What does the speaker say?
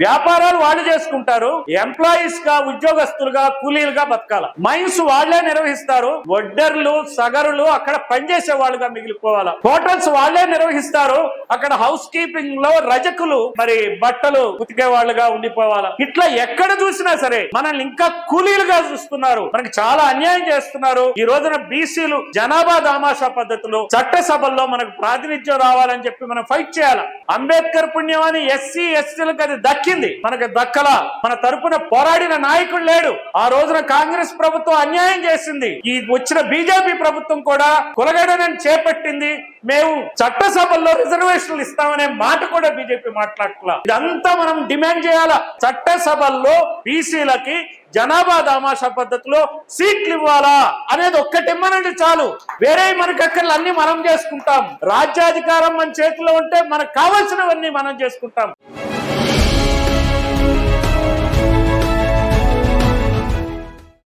వ్యాపారాలు వాళ్ళు చేసుకుంటారు ఎంప్లాయీస్గా ఉద్యోగస్తులుగా కూలీలుగా బతకాల. మైన్స్ వాళ్ళే నిర్వహిస్తారు వడ్డర్లు సగరులు అక్కడ పనిచేసే వాళ్ళుగా మిగిలిపోవాలా. హోటల్స్ వాళ్ళే నిర్వహిస్తారు అక్కడ హౌస్ కీపింగ్లో రజకులు మరి బట్టలు ఉతికే వాళ్ళుగా ఉండిపోవాలా. ఇట్లా ఎక్కడ చూసినా సరే మనల్ని ఇంకా కూలీలుగా చూస్తున్నారు. మనకి చాలా అన్యాయం చేస్తున్నారు. ఈ రోజున బీసీలు జనాభా దామాషా పద్ధతులు చట్టసభల్లో మనకు ప్రాతినిధ్యం రావాలని చెప్పి మనం ఫైట్ చేయాలి. అంబేద్కర్ పుణ్యం అని ఎస్సీ ఎస్టీలకు అది దక్కింది. మనకు దక్కల మన తరపున పోరాడిన నాయకుడు లేడు. ఆ రోజున కాంగ్రెస్ ప్రభుత్వం అన్యాయం చేసింది. ఈ వచ్చిన బీజేపీ ప్రభుత్వం కూడా కులగడనని చేపట్టింది. మేము చట్టసభల్లో రిజర్వేషన్లు ఇస్తామనే మాట కూడా బీజేపీ మాట్లాడట్లా. ఇదంతా మనం డిమాండ్ చేయాలా? చట్టసభల్లో బీసీలకి జనాభా దామాషా పద్ధతిలో సీట్లు ఇవ్వాలా అనేది ఒక్కటి ఇమ్మనండి చాలు. వేరే మనకి అక్కడ అన్ని మనం చేసుకుంటాం. రాజ్యాధికారం మన చేతిలో ఉంటే మనకు కావాల్సినవన్నీ మనం చేసుకుంటాం.